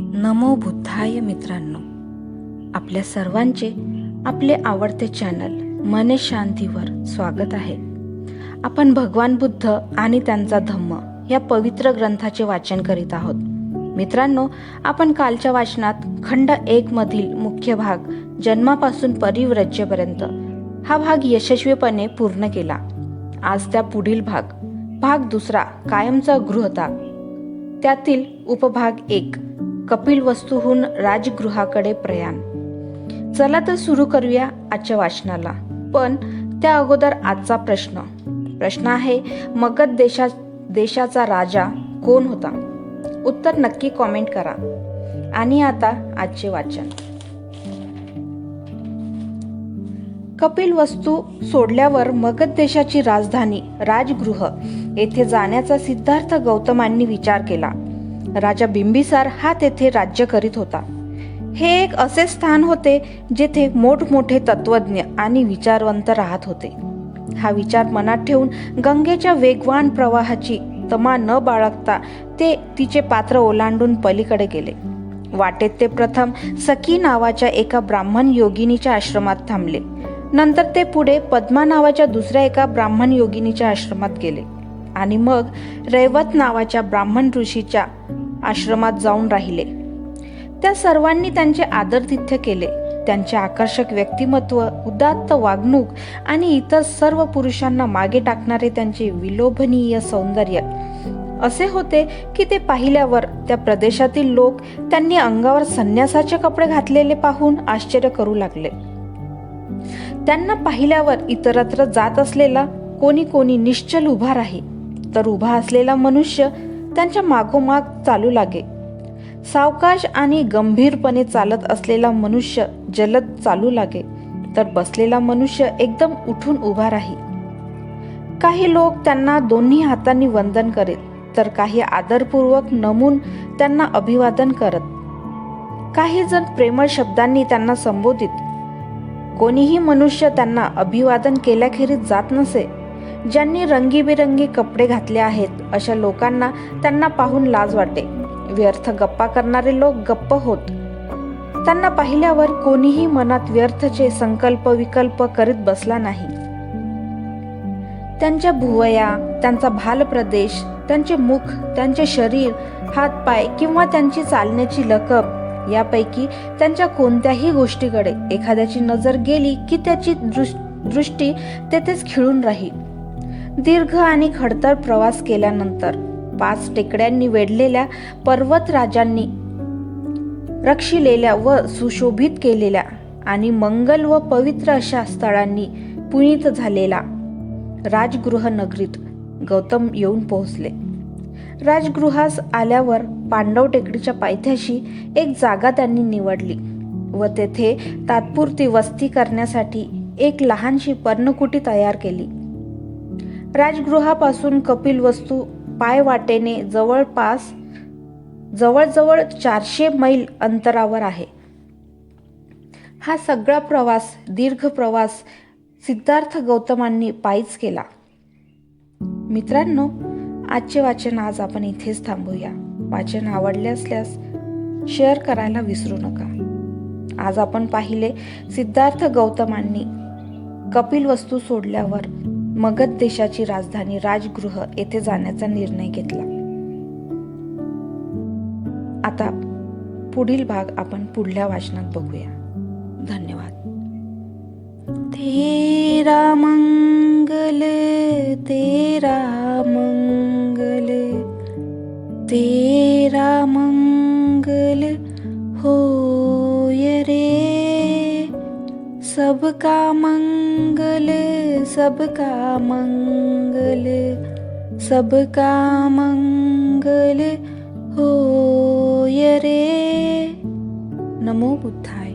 नमो बुद्धाय मित्रांनो. आपल्या सर्वांचे आपले आवडते चॅनल मन शांतीवर स्वागत आहे. आपण भगवान बुद्ध आणि त्यांचा धम्म या पवित्र ग्रंथाचे वाचन करीत आहोत. मित्रांनो आपण कालच्या वाचनात खंड एक मधील मुख्य भाग जन्मापासून परिव्रज्यपर्यंत हा भाग यशस्वीपणे पूर्ण केला. आज त्या पुढील भाग भाग दुसरा कायमचा गृहता. त्यातील उपभाग एक. कपिल वस्तूहून राजगृहाकडे प्रयाण. चला तर सुरू करूया आजच्या वाचनाला. पण त्या अगोदर आजचा प्रश्न. प्रश्न आहे मगध देशा देशाचा राजा कोण होता? उत्तर नक्की कॉमेंट करा. आणि आता आजचे वाचन. कपिल वस्तू सोडल्यावर मगध देशाची राजधानी राजगृह येथे जाण्याचा सिद्धार्थ गौतमांनी विचार केला. राजा बिंबिसार हा तेथे राज्य करीत होता. हे एक असे स्थान होते जेथे मोठमोठे तत्वज्ञ आणि विचारवंत राहत होते. हा विचार मनात ठेवून गंगेच्या वेगवान प्रवाहाची तमा न बाळगता ते तिचे पात्र ओलांडून पलीकडे गेले. वाटेत ते प्रथम सखी नावाच्या एका ब्राह्मण योगिनीच्या आश्रमात थांबले. नंतर ते पुढे पद्मा नावाच्या दुसऱ्या एका ब्राह्मण योगिनीच्या आश्रमात गेले. आणि मग रैवत नावाच्या ब्राह्मण ऋषीच्या आश्रमात जाऊन राहिले. त्या सर्वांनी त्यांचे आदरतिथ्य केले. त्यांचे आकर्षक व्यक्तिमत्व उदात्त वागणूक आणि इतर सर्व पुरुषांना मागे टाकणारे त्यांचे विलोभनीय सौंदर्य. असे होते की ते पाहिल्यावर त्या प्रदेशातील लोक त्यांनी अंगावर संन्यासाचे कपडे घातलेले पाहून आश्चर्य करू लागले. त्यांना पाहिल्यावर इतरत्र जात असलेला कोणी कोणी निश्चल उभा राही. तर उभा असलेला मनुष्य त्यांच्या मागोमाग चालू लागे. सावकाश आणि गंभीरपणे चालत असलेला मनुष्य जलद चालू लागे तर बसलेला मनुष्य एकदम उठून उभा राही. काही लोक त्यांना दोन्ही हातांनी वंदन करीत तर काही आदरपूर्वक नमून त्यांना अभिवादन करत. काही जण प्रेमळ शब्दांनी त्यांना संबोधित कोणीही मनुष्य त्यांना अभिवादन केल्याखेरीज जात नसे ज्यांनी रंगीबेरंगी कपडे घातले आहेत अशा लोकांना त्यांना पाहून लाज वाटे व्यर्थ गप्पा करणारे लोक गप्प होत. त्यांना पाहिल्यावर कोणीही मनात व्यर्थचे संकल्प विकल्प करीत बसला नाही. त्यांच्या भुवया त्यांचा भाल प्रदेश त्यांचे मुख त्यांचे शरीर हातपाय किंवा त्यांची चालण्याची लकब यापैकी त्यांच्या कोणत्याही गोष्टीकडे एखाद्याची नजर गेली की त्याची दृष्टी तेथेच खिळून राहील. दीर्घ आणि खडतर प्रवास केल्यानंतर पाच टेकड्यांनी वेढलेल्या पर्वतराजांनी रक्षिलेल्या व सुशोभित केलेल्या आणि मंगल व पवित्र अशा स्थळांनी पुनीत झालेला राजगृह नगरीत गौतम येऊन पोहोचले. राजगृहास आल्यावर पांडव टेकडीच्या पायथ्याशी एक जागा त्यांनी निवडली व तेथे तात्पुरती वस्ती करण्यासाठी एक लहानशी पर्णकुटी तयार केली. राजगृहापासून कपिल वस्तू पायवाटेने जवळपास जवळजवळ चारशे मैल अंतरावर आहे. हा सगळा प्रवास दीर्घ प्रवास सिद्धार्थ गौतमांनी पायीच केला. मित्रांनो आजचे वाचन आज आपण इथेच थांबूया. वाचन आवडले असल्यास शेअर करायला विसरू नका. आज आपण पाहिले सिद्धार्थ गौतमांनी कपिल वस्तू सोडल्यावर मगध देशाची राजधानी राजगृह येथे जाण्याचा निर्णय घेतला. आता पुढील भाग आपण पुढल्या वाचनात बघूया. धन्यवाद. तेरा मंगल तेरा सबका मंगल सबका मंगल सबका मंगल होय रे। नमो बुद्धाय